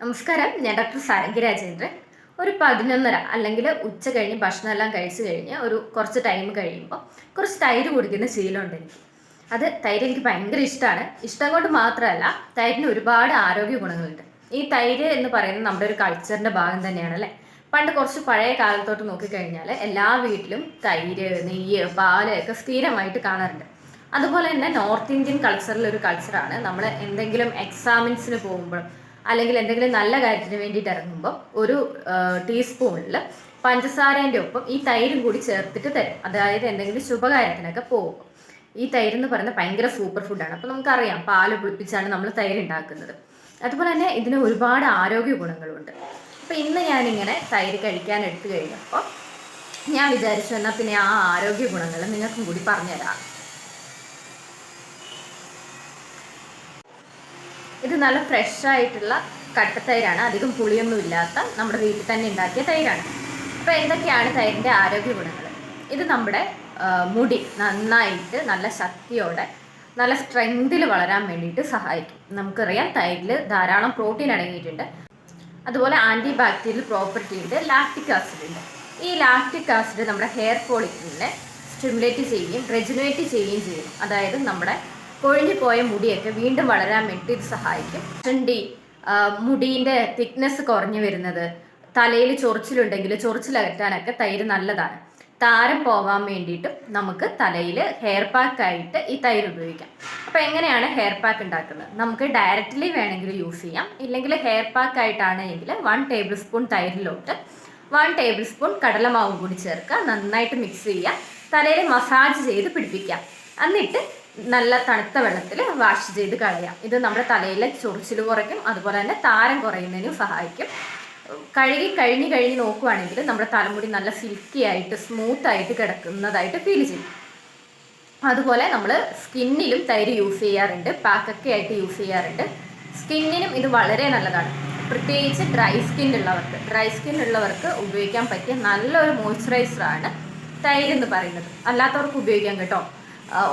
നമസ്കാരം. ഞാൻ ഡോക്ടർ സാരംഗി രാജേന്ദ്രൻ. ഒരു പതിനൊന്നര അല്ലെങ്കിൽ ഉച്ച കഴിഞ്ഞ് ഭക്ഷണമെല്ലാം കഴിച്ചു കഴിഞ്ഞ് ഒരു കുറച്ച് ടൈം കഴിയുമ്പോൾ കുറച്ച് തൈര് കുടിക്കുന്ന ശീലമുണ്ട് എനിക്ക്. അത് തൈര് എനിക്ക് ഭയങ്കര ഇഷ്ടമാണ് ഇഷ്ടം കൊണ്ട് മാത്രമല്ല തൈരിന് ഒരുപാട് ആരോഗ്യ ഗുണങ്ങളുണ്ട്. ഈ തൈര് എന്ന് പറയുന്നത് നമ്മുടെ ഒരു കൾച്ചറിന്റെ ഭാഗം തന്നെയാണ് അല്ലേ? പണ്ട് കുറച്ച് പഴയ കാലത്തോട്ട് നോക്കിക്കഴിഞ്ഞാൽ എല്ലാ വീട്ടിലും തൈര് നെയ്യ് പാൽ ഒക്കെ സ്ഥിരമായിട്ട് കാണാറുണ്ട്. അതുപോലെ തന്നെ നോർത്ത് ഇന്ത്യൻ കൾച്ചറിൽ ഒരു കൾച്ചറാണ് നമ്മൾ എന്തെങ്കിലും എക്സാമിൻസിന് പോകുമ്പോഴും അല്ലെങ്കിൽ എന്തെങ്കിലും നല്ല കാര്യത്തിന് വേണ്ടിയിട്ട് ഇറങ്ങുമ്പോൾ ഒരു ടീസ്പൂണിൽ പഞ്ചസാരേന്റെ ഒപ്പം ഈ തൈരും കൂടി ചേർത്തിട്ട് തരും. അതായത് എന്തെങ്കിലും ശുഭകാര്യത്തിനൊക്കെ പോകും. ഈ തൈര് എന്ന് പറയുന്നത് ഭയങ്കര സൂപ്പർ ഫുഡാണ് അപ്പോൾ നമുക്കറിയാം പാൽ പുളിപ്പിച്ചാണ് നമ്മൾ തൈര് ഉണ്ടാക്കുന്നത്. അതുപോലെ തന്നെ ഇതിന് ഒരുപാട് ആരോഗ്യ ഗുണങ്ങളുണ്ട്. അപ്പോൾ ഇന്ന് ഞാനിങ്ങനെ തൈര് കഴിക്കാൻ എടുത്തു കഴിഞ്ഞപ്പോൾ ഞാൻ വിചാരിച്ചു എന്നാൽ പിന്നെ ആ ആരോഗ്യ ഗുണങ്ങൾ നിങ്ങൾക്കും കൂടി പറഞ്ഞുതരാം. ഇത് നല്ല ഫ്രഷ് ആയിട്ടുള്ള കട്ടത്തൈരാണ് അധികം പുളിയൊന്നും ഇല്ലാത്ത നമ്മുടെ വീട്ടിൽ തന്നെ ഉണ്ടാക്കിയ തൈരാണ്. അപ്പോൾ എന്തൊക്കെയാണ് തൈരിന്റെ ആരോഗ്യ ഗുണങ്ങൾ ഇത് നമ്മുടെ മുടി നന്നായിട്ട് നല്ല ശക്തിയോടെ നല്ല സ്ട്രെങ്തിൽ വളരാൻ വേണ്ടിയിട്ട് സഹായിക്കും. നമുക്കറിയാം തൈരിൽ ധാരാളം പ്രോട്ടീൻ അടങ്ങിയിട്ടുണ്ട്. അതുപോലെ ആന്റി ബാക്ടീരിയൽ പ്രോപ്പർട്ടി ഉണ്ട് ലാക്റ്റിക് ആസിഡ് ഉണ്ട്. ഈ ലാക്റ്റിക് ആസിഡ് നമ്മുടെ ഹെയർ ഫോളിക്കിളിനെ സ്റ്റിമുലേറ്റ് ചെയ്യുകയും റെജുനേറ്റ് ചെയ്യുകയും ചെയ്യും. അതായത് നമ്മുടെ കൊഴിഞ്ഞു പോയ മുടിയൊക്കെ വീണ്ടും വളരാൻ വേണ്ടി ഇത് സഹായിക്കും. ഡി മുടീന്റെ തിക്നെസ് കുറഞ്ഞു വരുന്നത് തലയിൽ ചൊറിച്ചിലുണ്ടെങ്കിൽ ചൊറിച്ചിലകറ്റാനൊക്കെ തൈര് നല്ലതാണ്. താരം പോവാൻ വേണ്ടിയിട്ടും നമുക്ക് തലയിൽ ഹെയർ പാക്ക് ആയിട്ട് ഈ തൈര് ഉപയോഗിക്കാം. അപ്പോൾ എങ്ങനെയാണ് ഹെയർ പാക്ക് ഉണ്ടാക്കുന്നത്? നമുക്ക് ഡയറക്റ്റ്ലി വേണമെങ്കിൽ യൂസ് ചെയ്യാം. ഇല്ലെങ്കിൽ ഹെയർ പാക്ക് ആയിട്ടാണെങ്കിൽ വൺ ടേബിൾ സ്പൂൺ തൈരിലോട്ട് വൺ ടേബിൾ സ്പൂൺ കടലമാവ് കൂടി ചേർക്കുക. നന്നായിട്ട് മിക്സ് ചെയ്യുക. തലയിൽ മസാജ് ചെയ്ത് പിടിപ്പിക്കാം എന്നിട്ട് നല്ല തണുത്ത വെള്ളത്തിൽ വാഷ് ചെയ്ത് കളയാം. ഇത് നമ്മുടെ തലയിലെ ചൊറിച്ചിൽ കുറയ്ക്കും അതുപോലെ തന്നെ താരം കുറയുന്നതിനും സഹായിക്കും. കഴുകി കഴിഞ്ഞ് കഴിഞ്ഞ് നോക്കുവാണെങ്കിൽ നമ്മുടെ തലമുടി നല്ല സിൽക്കി ആയിട്ട് സ്മൂത്ത് ആയിട്ട് കിടക്കുന്നതായിട്ട് ഫീൽ ചെയ്യും. അതുപോലെ നമ്മൾ സ്കിന്നിലും തൈര് യൂസ് ചെയ്യാറുണ്ട് പാക്കൊക്കെ ആയിട്ട് യൂസ് ചെയ്യാറുണ്ട്. സ്കിന്നിനും ഇത് വളരെ നല്ലതാണ്. പ്രത്യേകിച്ച് ഡ്രൈ സ്കിൻ ഉള്ളവർക്ക് ഡ്രൈ സ്കിൻ ഉള്ളവർക്ക് ഉപയോഗിക്കാൻ പറ്റിയ നല്ലൊരു മോയ്സ്ചറൈസറാണ് തൈര് എന്ന് പറയുന്നത്. അല്ലാത്തവർക്ക് ഉപയോഗിക്കാം കേട്ടോ.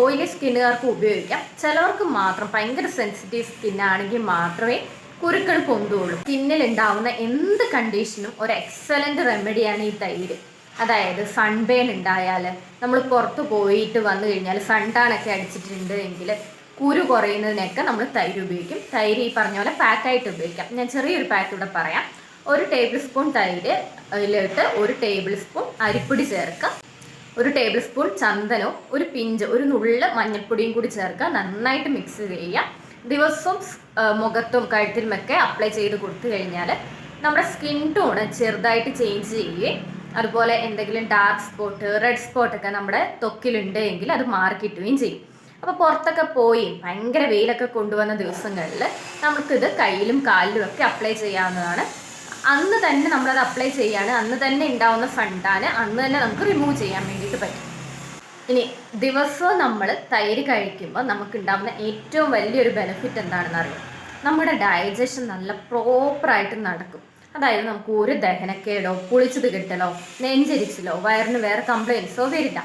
ഓയിലി സ്കിന്നുകാർക്ക് ഉപയോഗിക്കാം. ചിലവർക്ക് മാത്രം ഭയങ്കര സെൻസിറ്റീവ് സ്കിന്നാണെങ്കിൽ മാത്രമേ കുരുക്കൾ പൊന്തുള്ളൂ. സ്കിന്നിൽ ഉണ്ടാവുന്ന എന്ത് കണ്ടീഷനും ഒരു എക്സലന്റ് റെമഡിയാണ് ഈ തൈര്. അതായത് സൺബേൺ ഉണ്ടായാൽ നമ്മൾ പുറത്ത് പോയിട്ട് വന്നു കഴിഞ്ഞാൽ സൺടാണൊക്കെ അടിച്ചിട്ടുണ്ട് എങ്കിൽ കുരു കുറയുന്നതിനൊക്കെ നമ്മൾ തൈര് ഉപയോഗിക്കും. തൈര് ഈ പറഞ്ഞ പോലെ പാക്കായിട്ട് ഉപയോഗിക്കാം. ഞാൻ ചെറിയൊരു പാക്ക് ഇവിടെ പറയാം. ഒരു ടേബിൾ സ്പൂൺ തൈര് അതിലിട്ട് ഒരു ടേബിൾ സ്പൂൺ അരിപ്പൊടി ചേർക്കുക ഒരു ടേബിൾ സ്പൂൺ ചന്ദനവും ഒരു പിഞ്ച് ഒരു നുള്ള് മഞ്ഞൾപ്പൊടിയും കൂടി ചേർക്കുക. നന്നായിട്ട് മിക്സ് ചെയ്യുക. ദിവസവും മുഖത്തും കഴുത്തിലുമൊക്കെ അപ്ലൈ ചെയ്ത് കൊടുത്തു കഴിഞ്ഞാൽ നമ്മുടെ സ്കിൻ ടോൺ ചെറുതായിട്ട് ചേഞ്ച് ചെയ്യുകയും അതുപോലെ എന്തെങ്കിലും ഡാർക്ക് സ്പോട്ട് റെഡ് സ്പോട്ടൊക്കെ നമ്മുടെ ത്വക്കിലുണ്ട് എങ്കിൽ അത് മാറി കിട്ടുകയും ചെയ്യും. അപ്പോൾ പുറത്തൊക്കെ പോയി ഭയങ്കര വെയിലൊക്കെ കൊണ്ടുവന്ന ദിവസങ്ങളിൽ നമുക്കിത് കയ്യിലും കാലിലും ഒക്കെ അപ്ലൈ ചെയ്യാവുന്നതാണ്. അന്ന് തന്നെ നമ്മളത് അപ്ലൈ ചെയ്യാണ്. അന്ന് തന്നെ ഉണ്ടാവുന്ന ഫണ്ടാണ് അന്ന് തന്നെ നമുക്ക് റിമൂവ് ചെയ്യാൻ വേണ്ടിയിട്ട് പറ്റും. ഇനി ദിവസവും നമ്മൾ തൈര് കഴിക്കുമ്പോൾ നമുക്ക് ഉണ്ടാകുന്ന ഏറ്റവും വലിയൊരു ബെനിഫിറ്റ് എന്താണെന്ന് അറിയാം? നമ്മുടെ ഡൈജഷൻ നല്ല പ്രോപ്പറായിട്ട് നടക്കും. അതായത് നമുക്ക് ഒരു ദഹനക്കേടോ പുളിച്ചത് കിട്ടലോ നെഞ്ചരിച്ചിലോ വയറിന് വേറെ കംപ്ലയിൻസോ വരില്ല.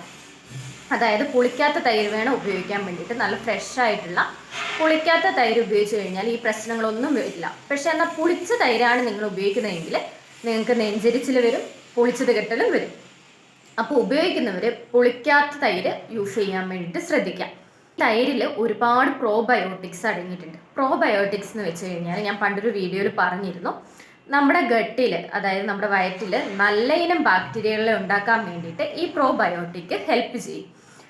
അതായത് പുളിക്കാത്ത തൈര് വേണം ഉപയോഗിക്കാൻ വേണ്ടിയിട്ട്. നല്ല ഫ്രഷ് ആയിട്ടുള്ള പുളിക്കാത്ത തൈര് ഉപയോഗിച്ച് കഴിഞ്ഞാൽ ഈ പ്രശ്നങ്ങളൊന്നും വരില്ല. പക്ഷേ എന്നാൽ പുളിച്ച തൈരാണ് നിങ്ങൾ ഉപയോഗിക്കുന്നതെങ്കിൽ നിങ്ങൾക്ക് നെഞ്ചരിച്ചിൽ വരും പുളിച്ചത് കെട്ടലും വരും. അപ്പോൾ ഉപയോഗിക്കുന്നവർ പുളിക്കാത്ത തൈര് യൂസ് ചെയ്യാൻ വേണ്ടിയിട്ട് ശ്രദ്ധിക്കാം തൈരിൽ ഒരുപാട് പ്രോബയോട്ടിക്സ് അടങ്ങിയിട്ടുണ്ട്. പ്രോബയോട്ടിക്സ് എന്ന് വെച്ച് കഴിഞ്ഞാൽ ഞാൻ പണ്ടൊരു വീഡിയോയിൽ പറഞ്ഞിരുന്നു. നമ്മുടെ ഗട്ടിൽ അതായത് നമ്മുടെ വയറ്റിൽ നല്ല ഇനം ബാക്ടീരിയകളെ ഉണ്ടാക്കാൻ വേണ്ടിയിട്ട് ഈ പ്രോബയോട്ടിക് ഹെൽപ്പ് ചെയ്യും.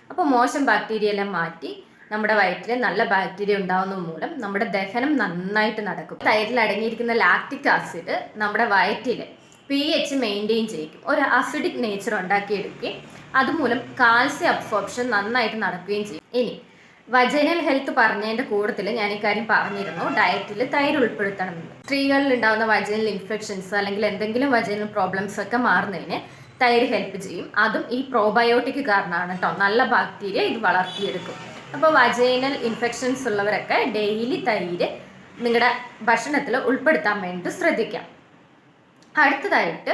അപ്പോൾ മോശം ബാക്ടീരിയ എല്ലാം മാറ്റി നമ്മുടെ വയറ്റിൽ നല്ല ബാക്ടീരിയ ഉണ്ടാവുന്നത് മൂലം നമ്മുടെ ദഹനം നന്നായിട്ട് നടക്കും. തൈരിൽ അടങ്ങിയിരിക്കുന്ന ലാക്റ്റിക് ആസിഡ് നമ്മുടെ വയറ്റിൽ പി എച്ച് മെയിന്റെയിൻ ചെയ്യിക്കും. ഒരു അസിഡിക് നേച്ചർ ഉണ്ടാക്കിയെടുക്കുകയും അതുമൂലം കാൽസ്യം അബ്സോർപ്ഷൻ നന്നായിട്ട് നടക്കുകയും ചെയ്യും. ഇനി വജൈനൽ ഹെൽത്ത് പറഞ്ഞതിന്റെ കൂട്ടത്തിൽ ഞാൻ ഇക്കാര്യം കാര്യം പറഞ്ഞിരുന്നു. ഡയറ്റിൽ തൈര് ഉൾപ്പെടുത്തണമെന്ന് സ്ത്രീകളിൽ ഉണ്ടാകുന്ന വജൈനൽ ഇൻഫെക്ഷൻസ് അല്ലെങ്കിൽ എന്തെങ്കിലും വജൈനൽ പ്രോബ്ലംസ് ഒക്കെ മാറുന്നതിന് തൈര് ഹെൽപ്പ് ചെയ്യും. അതും ഈ പ്രോബയോട്ടിക് കാരണമാണ് കേട്ടോ നല്ല ബാക്ടീരിയ ഇത് വളർത്തിയെടുക്കും. അപ്പോൾ വജൈനൽ ഇൻഫെക്ഷൻസ് ഉള്ളവരൊക്കെ ഡെയിലി തൈര് നിങ്ങളുടെ ഭക്ഷണത്തിൽ ഉൾപ്പെടുത്താൻ വേണ്ടി ശ്രദ്ധിക്കാം. അടുത്തതായിട്ട്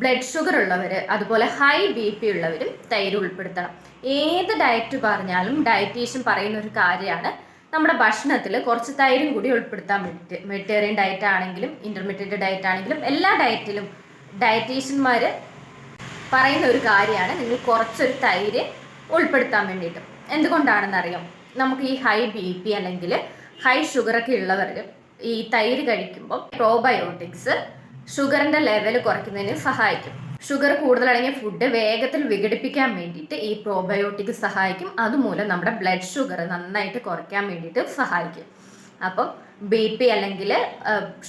ബ്ലഡ് ഷുഗർ ഉള്ളവർ അതുപോലെ ഹൈ ബി പി ഉള്ളവരും തൈര് ഉൾപ്പെടുത്തണം. ഏത് ഡയറ്റ് പറഞ്ഞാലും ഡയറ്റീഷ്യൻ പറയുന്ന ഒരു കാര്യമാണ് നമ്മുടെ ഭക്ഷണത്തിൽ കുറച്ച് തൈരും കൂടി ഉൾപ്പെടുത്താൻ വേണ്ടിയിട്ട് വെജിറ്റേറിയൻ ഡയറ്റ് ആണെങ്കിലും ഇന്റർമീഡിയറ്റ് ഡയറ്റ് ആണെങ്കിലും എല്ലാ ഡയറ്റിലും ഡയറ്റീഷ്യന്മാർ പറയുന്ന ഒരു കാര്യമാണ്. നിങ്ങൾ കുറച്ചൊരു തൈര് ഉൾപ്പെടുത്താൻ വേണ്ടിയിട്ട്. എന്തുകൊണ്ടാണെന്നറിയാം? നമുക്ക് ഈ ഹൈ ബി പി അല്ലെങ്കിൽ ഹൈ ഷുഗറൊക്കെ ഉള്ളവർ ഈ തൈര് കഴിക്കുമ്പോൾ പ്രോബയോട്ടിക്സ് ഷുഗറിന്റെ ലെവൽ കുറയ്ക്കുന്നതിന് സഹായിക്കും. ഷുഗർ കൂടുതലടങ്ങിയ ഫുഡ് വേഗത്തിൽ വിഘടിപ്പിക്കാൻ വേണ്ടിയിട്ട് ഈ പ്രോബയോട്ടിക് സഹായിക്കും. അതുമൂലം നമ്മുടെ ബ്ലഡ് ഷുഗർ നന്നായിട്ട് കുറയ്ക്കാൻ വേണ്ടിയിട്ട് സഹായിക്കും. അപ്പം ബി പി അല്ലെങ്കിൽ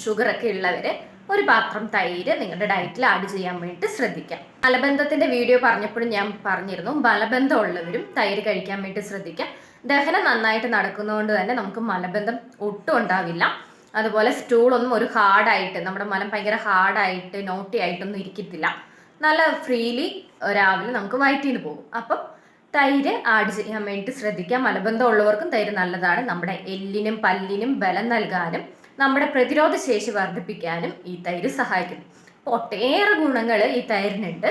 ഷുഗറൊക്കെ ഉള്ളവർ ഒരു പാത്രം തൈര് നിങ്ങളുടെ ഡയറ്റിൽ ആഡ് ചെയ്യാൻ വേണ്ടി ശ്രദ്ധിക്കാം. മലബന്ധത്തിന്റെ വീഡിയോ പറഞ്ഞപ്പോഴും ഞാൻ പറഞ്ഞിരുന്നു മലബന്ധം ഉള്ളവരും തൈര് കഴിക്കാൻ വേണ്ടി ശ്രദ്ധിക്കാം. ദഹനം നന്നായിട്ട് നടക്കുന്നതുകൊണ്ട് തന്നെ നമുക്ക് മലബന്ധം ഒട്ടും ഉണ്ടാവില്ല. അതുപോലെ സ്റ്റൂളൊന്നും ഒരു ഹാർഡായിട്ട് നമ്മുടെ മലം ഭയങ്കര ഹാർഡായിട്ട് നോട്ടി ആയിട്ടൊന്നും ഇരിക്കത്തില്ല. നല്ല ഫ്രീലി രാവിലെ നമുക്ക് വയറ്റിന് പോകും. അപ്പം തൈര് ആഡ് ചെയ്യാൻ വേണ്ടി ശ്രദ്ധിക്കാം. മലബന്ധം ഉള്ളവർക്കും തൈര് നല്ലതാണ്. നമ്മുടെ എല്ലിനും പല്ലിനും ബലം നൽകാനും നമ്മുടെ പ്രതിരോധ ശേഷി വർദ്ധിപ്പിക്കാനും ഈ തൈര് സഹായിക്കും അപ്പോൾ ഒട്ടേറെ ഗുണങ്ങൾ ഈ തൈരിനുണ്ട്.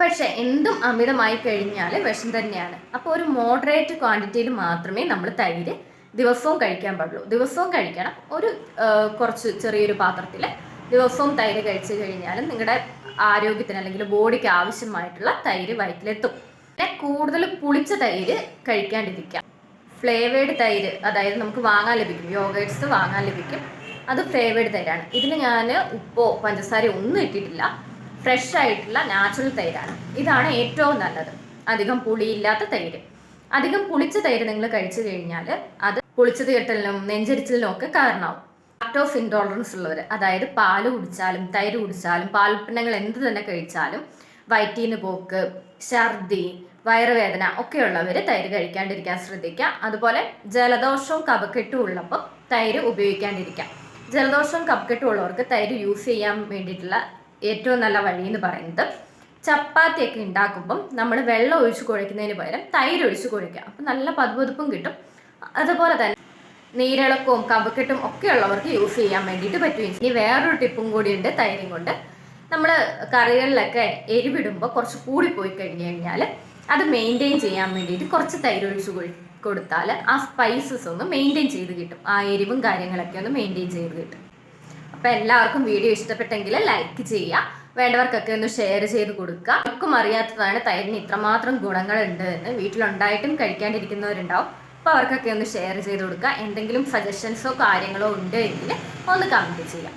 പക്ഷെ എന്തും അമിതമായി കഴിഞ്ഞാൽ വിഷം തന്നെയാണ്. അപ്പോൾ ഒരു മോഡറേറ്റ് ക്വാണ്ടിറ്റിയിൽ മാത്രമേ നമ്മൾ തൈര് ദിവസവും കഴിക്കാൻ പാടുള്ളൂ. ദിവസവും കഴിക്കണം. ഒരു കുറച്ച് ചെറിയൊരു പാത്രത്തിൽ ദിവസവും തൈര് കഴിച്ചു കഴിഞ്ഞാൽ നിങ്ങളുടെ ആരോഗ്യത്തിന് അല്ലെങ്കിൽ ബോഡിക്ക് ആവശ്യമായിട്ടുള്ള തൈര് വയറ്റിലെത്തും. പിന്നെ കൂടുതൽ പുളിച്ച തൈര് കഴിക്കാണ്ടിരിക്കാം. ഫ്ലേവേഡ് തൈര് അതായത് നമുക്ക് വാങ്ങാൻ ലഭിക്കും. യോഗേഴ്സ് വാങ്ങാൻ ലഭിക്കും. അത് ഫ്ലേവേഡ് തൈരാണ്. ഇതിന് ഞാൻ ഉപ്പോ പഞ്ചസാര ഒന്നും ഇട്ടിട്ടില്ല. ഫ്രഷ് ആയിട്ടുള്ള നാച്ചുറൽ തൈരാണ്. ഇതാണ് ഏറ്റവും നല്ലത്. അധികം പുളിയില്ലാത്ത തൈര്. അധികം പുളിച്ച തൈര് നിങ്ങൾ കഴിച്ചു കഴിഞ്ഞാൽ അത് പുളിച്ചത് കെട്ടലിനും നെഞ്ചരിച്ചിലിനും ഒക്കെ കാരണമാവും. ഓഫ് ഇൻടോളറൻസ് ഉള്ളവർ അതായത് പാൽ കുടിച്ചാലും തൈര് കുടിച്ചാലും പാലുൽപ്പന്നങ്ങൾ എന്ത് തന്നെ കഴിച്ചാലും വയറ്റീന്ന് പോക്ക് ഛർദി വയറുവേദന ഒക്കെയുള്ളവർ തൈര് കഴിക്കാണ്ടിരിക്കാൻ ശ്രദ്ധിക്കുക. അതുപോലെ ജലദോഷവും കപക്കെട്ടും ഉള്ളപ്പോൾ തൈര് ഉപയോഗിക്കാണ്ടിരിക്കുക. ജലദോഷവും കപക്കെട്ടും ഉള്ളവർക്ക് തൈര് യൂസ് ചെയ്യാൻ വേണ്ടിയിട്ടുള്ള ഏറ്റവും നല്ല വഴി എന്ന് പറയുന്നത് ചപ്പാത്തിയൊക്കെ ഉണ്ടാക്കുമ്പം നമ്മൾ വെള്ളം ഒഴിച്ച് കുഴയ്ക്കുന്നതിന് പകരം തൈര് ഒഴിച്ച് കുഴയ്ക്കുക. അപ്പം നല്ല പതുപതുപ്പും കിട്ടും. അതുപോലെ തന്നെ നീരിളക്കവും കപക്കെട്ടും ഒക്കെ ഉള്ളവർക്ക് യൂസ് ചെയ്യാൻ വേണ്ടിയിട്ട് പറ്റും. ഇനി വേറൊരു ടിപ്പും കൂടിയുണ്ട് തൈരും കൊണ്ട്. നമ്മൾ കറികളിലൊക്കെ എരിവിടുമ്പോൾ കുറച്ച് കൂടിപ്പോയി കഴിഞ്ഞ് കഴിഞ്ഞാൽ അത് മെയിന്റെയിൻ ചെയ്യാൻ വേണ്ടിയിട്ട് കുറച്ച് തൈര് ഒഴിച്ച് കൊടുത്താൽ ആ സ്പൈസസ് ഒന്ന് മെയിന്റെയിൻ ചെയ്ത് കിട്ടും. ആ എരിവും കാര്യങ്ങളൊക്കെ ഒന്ന് മെയിന്റെയിൻ ചെയ്ത് കിട്ടും. അപ്പോൾ എല്ലാവർക്കും വീഡിയോ ഇഷ്ടപ്പെട്ടെങ്കിൽ ലൈക്ക് ചെയ്യുക വേണ്ടവർക്കൊക്കെ ഒന്ന് ഷെയർ ചെയ്ത് കൊടുക്കുക ആർക്കും അറിയാത്തതാണ് തൈരിന് ഇത്രമാത്രം ഗുണങ്ങളുണ്ട് എന്ന് വീട്ടിലുണ്ടായിട്ടും കഴിക്കാണ്ടിരിക്കുന്നവരുണ്ടാവും. അപ്പോൾ അവർക്കൊക്കെ ഒന്ന് ഷെയർ ചെയ്ത് കൊടുക്കുക എന്തെങ്കിലും സജഷൻസോ കാര്യങ്ങളോ ഉണ്ട് എങ്കിൽ ഒന്ന് കമന്റ് ചെയ്യാം.